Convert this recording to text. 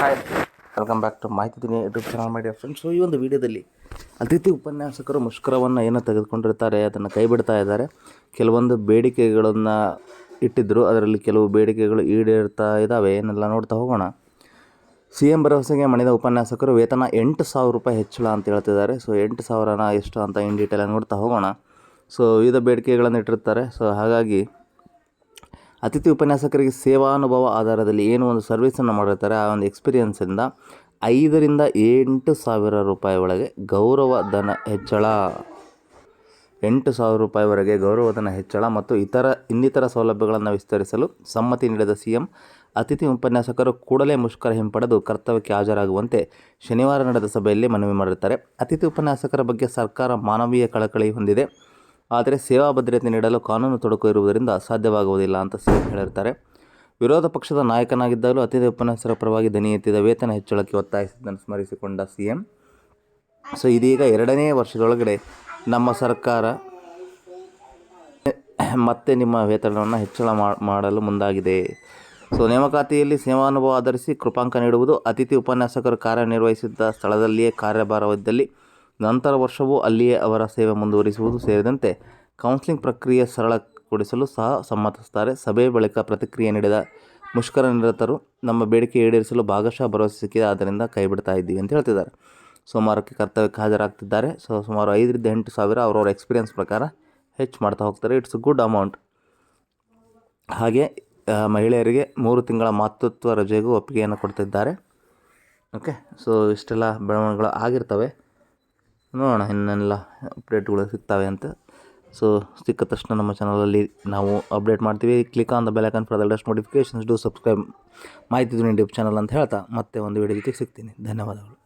Hi welcome back to ಮಾಹಿತಿ ದಿನ YouTube channel ಮಾಡಿ ಫ್ರೆಂಡ್ಸ್ ಈ ಒಂದು ವಿಡಿಯೋದಲ್ಲಿ ಅತಿಥಿ ಉಪನ್ಯಾಸಕರು ಮುಷ್ಕರವನ್ನು ಏನೋ ತೆಗೆದುಕೊಂಡಿರ್ತಾರೆ, ಅದನ್ನು ಕೈ ಬಿಡ್ತಾ ಇದ್ದಾರೆ. ಕೆಲವೊಂದು ಬೇಡಿಕೆಗಳನ್ನು ಇಟ್ಟಿದ್ದರು ಅದರಲ್ಲಿ ಕೆಲವು ಬೇಡಿಕೆಗಳು ಈಡೇರ್ತಾ ಇದ್ದಾವೆ ಏನೆಲ್ಲ ನೋಡ್ತಾ ಹೋಗೋಣ. ಸಿ ಎಂ ಭರವಸೆಗೆ ಮಣಿದ ಉಪನ್ಯಾಸಕರು ವೇತನ ಎಂಟು ಸಾವಿರ ರೂಪಾಯಿ ಹೆಚ್ಚಳ ಅಂತ ಹೇಳ್ತಿದ್ದಾರೆ. ಸೊ ಎಂಟು ಸಾವಿರನ ಎಷ್ಟು ಅಂತ ಇನ್ ಡೀಟೇಲ್ ನೋಡ್ತಾ ಹೋಗೋಣ. ಸೊ ವಿವಿಧ ಬೇಡಿಕೆಗಳನ್ನು ಇಟ್ಟಿರ್ತಾರೆ. ಸೊ ಹಾಗಾಗಿ ಅತಿಥಿ ಉಪನ್ಯಾಸಕರಿಗೆ ಸೇವಾನುಭವ ಆಧಾರದಲ್ಲಿ ಏನು ಒಂದು ಸರ್ವಿಸನ್ನು ಮಾಡಿರ್ತಾರೆ, ಆ ಒಂದು ಎಕ್ಸ್ಪೀರಿಯನ್ಸಿಂದ ಐದರಿಂದ ಎಂಟು ಸಾವಿರ ರೂಪಾಯಿ ಒಳಗೆ ಗೌರವ ಧನ ಹೆಚ್ಚಳ. ಎಂಟು ಸಾವಿರ ರೂಪಾಯಿವರೆಗೆ ಗೌರವಧನ ಹೆಚ್ಚಳ ಮತ್ತು ಇತರ ಇನ್ನಿತರ ಸೌಲಭ್ಯಗಳನ್ನು ವಿಸ್ತರಿಸಲು ಸಮ್ಮತಿ ನೀಡಿದ ಸಿಎಂ, ಅತಿಥಿ ಉಪನ್ಯಾಸಕರು ಕೂಡಲೇ ಮುಷ್ಕರ ಹಿಂಪಡೆದು ಕರ್ತವ್ಯಕ್ಕೆ ಹಾಜರಾಗುವಂತೆ ಶನಿವಾರ ನಡೆದ ಸಭೆಯಲ್ಲಿ ಮನವಿ ಮಾಡಿರುತ್ತಾರೆ. ಅತಿಥಿ ಉಪನ್ಯಾಸಕರ ಬಗ್ಗೆ ಸರ್ಕಾರ ಮಾನವೀಯ ಕಳಕಳಿ ಹೊಂದಿದೆ. ಆದರೆ ಸೇವಾ ಭದ್ರತೆ ನೀಡಲು ಕಾನೂನು ತೊಡಕು ಇರುವುದರಿಂದ ಸಾಧ್ಯವಾಗುವುದಿಲ್ಲ ಅಂತ ಸಿಎಂ ಹೇಳಿರ್ತಾರೆ. ವಿರೋಧ ಪಕ್ಷದ ನಾಯಕನಾಗಿದ್ದಾಗಲೂ ಅತಿಥಿ ಉಪನ್ಯಾಸಕರ ಪರವಾಗಿ ದನಿ ಎತ್ತಿದ ವೇತನ ಹೆಚ್ಚಳಕ್ಕೆ ಒತ್ತಾಯಿಸಿದ್ದನ್ನು ಸ್ಮರಿಸಿಕೊಂಡ ಸಿಎಂ, ಸೊ ಇದೀಗ ಎರಡನೇ ವರ್ಷದೊಳಗಡೆ ನಮ್ಮ ಸರ್ಕಾರ ಮತ್ತೆ ನಿಮ್ಮ ವೇತನವನ್ನು ಹೆಚ್ಚಳ ಮಾಡಲು ಮುಂದಾಗಿದೆ. ಸೊ ನೇಮಕಾತಿಯಲ್ಲಿ ಸೇವಾನುಭವ ಆಧರಿಸಿ ಕೃಪಾಂಕ ನೀಡುವುದು, ಅತಿಥಿ ಉಪನ್ಯಾಸಕರು ಕಾರ್ಯನಿರ್ವಹಿಸಿದ್ದ ಸ್ಥಳದಲ್ಲಿಯೇ ಕಾರ್ಯಭಾರವಿದ್ದಲ್ಲಿ ನಂತರ ವರ್ಷವೂ ಅಲ್ಲಿಯೇ ಅವರ ಸೇವೆ ಮುಂದುವರಿಸುವುದು ಸೇರಿದಂತೆ ಕೌನ್ಸಿಲಿಂಗ್ ಪ್ರಕ್ರಿಯೆ ಸರಳಗೊಳಿಸಲು ಸಹ ಸಮ್ಮತಿಸುತ್ತಾರೆ. ಸಭೆ ಬಳಿಕ ಪ್ರತಿಕ್ರಿಯೆ ನೀಡಿದ ಮುಷ್ಕರ ನಿರತರು, ನಮ್ಮ ಬೇಡಿಕೆ ಈಡೇರಿಸಲು ಭಾಗಶಃ ಭರವಸೆ ಸಿಕ್ಕಿದೆ, ಆದ್ದರಿಂದ ಕೈ ಬಿಡ್ತಾ ಇದ್ದೀವಿ ಅಂತ ಹೇಳ್ತಿದ್ದಾರೆ. ಸೋಮವಾರಕ್ಕೆ ಕರ್ತವ್ಯಕ್ಕೆ ಹಾಜರಾಗ್ತಿದ್ದಾರೆ. ಸೊ, ಸುಮಾರು ಐದರಿಂದ ಎಂಟು ಸಾವಿರ ಅವರವರ ಎಕ್ಸ್ಪೀರಿಯನ್ಸ್ ಪ್ರಕಾರ ಹೆಚ್ಚು ಮಾಡ್ತಾ ಹೋಗ್ತಾರೆ. ಇಟ್ಸ್ ಗುಡ್ ಅಮೌಂಟ್ ಹಾಗೆ ಮಹಿಳೆಯರಿಗೆ ಮೂರು ತಿಂಗಳ ಮಾತೃತ್ವ ರಜೆಗೂ ಒಪ್ಪಿಗೆಯನ್ನು ಕೊಡ್ತಿದ್ದಾರೆ. ಓಕೆ ಸೊ ಇಷ್ಟೆಲ್ಲ ಬೆಳವಣಿಗೆಗಳು ಆಗಿರ್ತವೆ. ನೋಡೋಣ ಇನ್ನೆಲ್ಲ ಅಪ್ಡೇಟ್ಗಳು ಸಿಗ್ತವೆ ಅಂತ. ಸೊ ಸಿಕ್ಕ ತಕ್ಷಣ ನಮ್ಮ ಚಾನಲಲ್ಲಿ ನಾವು ಅಪ್ಡೇಟ್ ಮಾಡ್ತೀವಿ. Click on the bell icon for the latest notifications do subscribe ಮಾಹಿತಿ ಯೂಟ್ಯೂಬ್ ಚಾನಲ್ ಅಂತ ಹೇಳ್ತಾ ಮತ್ತೆ ಒಂದು ವಿಡಿಯೋ ಜೊತೆಗೆ ಸಿಗ್ತೀನಿ. ಧನ್ಯವಾದಗಳು.